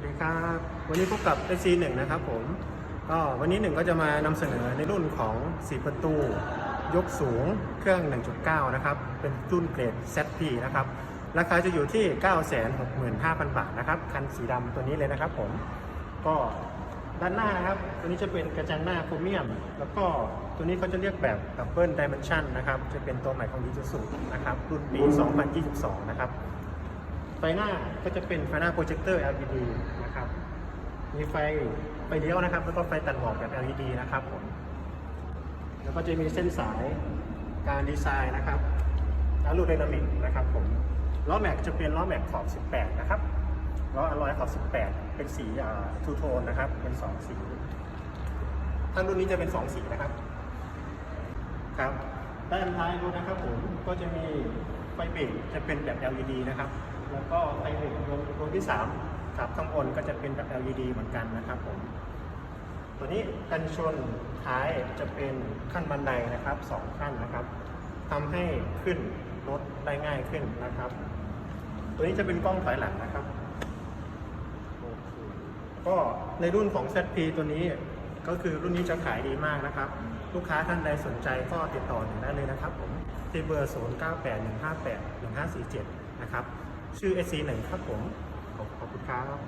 วัสดีครับ วันนี้พบกับ SC 1 นะครับผม ก็วันนี้หนึ่งก็จะมานำเสนอในรุ่นของ 4 ประตู ยกสูงเครื่อง 1.9 นะครับ เป็นรุ่นเกรด ZP นะครับ ราคาจะอยู่ที่ 965,000 บาทนะครับ คันสีดำตัวนี้เลยนะครับผม ก็ด้านหน้านะครับ ตัวนี้จะเป็นกระจังหน้าโครเมียม แล้วก็ตัวนี้เขาจะเรียกแบบ Double Dimension นะครับ จะเป็นตัวใหม่ของ Isuzu นะครับ รุ่นปี 2022 นะครับ ไฟหน้าก็จะเป็นไฟหน้าโปรเจคเตอร์ LED นะครับ มีไฟไฟเลี้ยวนะครับ แล้วก็ไฟตัดหมอกแบบ LED นะครับผมแล้วก็จะมีเส้นสายการดีไซน์นะครับอะลูไดนามิกนะครับผม ล้อแม็กจะเป็นล้อแม็กขอบ 18 นะครับ ล้ออลลอยขอบ 18 เป็นสีทูโทนนะครับ เป็น 2 สีทางรุ่นนี้จะเป็น 2 สีนะครับ ครับด้านท้ายรถนะครับผม ก็จะมีไฟเบรกจะเป็นแบบ LED นะครับ แล้วก็ไฟเบรกดวงดวงที่3ครับข้างบนก็จะเป็นแบบ LED เหมือนกันนะครับผมตัวนี้กันชนท้ายจะเป็นขั้นบันไดนะครับสองขั้นนะครับทำให้ขึ้นรถได้ง่ายขึ้นนะครับ ตัวนี้จะเป็นกล้องถอยหลังนะครับ ก็ในรุ่นของ ZP ตัวนี้ก็คือรุ่นนี้จะขายดีมากนะครับ ลูกค้าท่านใดสนใจก็ติดต่อหนึ่งได้เลยนะครับผมที่เบอร์ 0 9 8 1 5 8 1 5 4 7 นะครับ ชื่อ SC1 ครับผมขอบขอบคุณครับ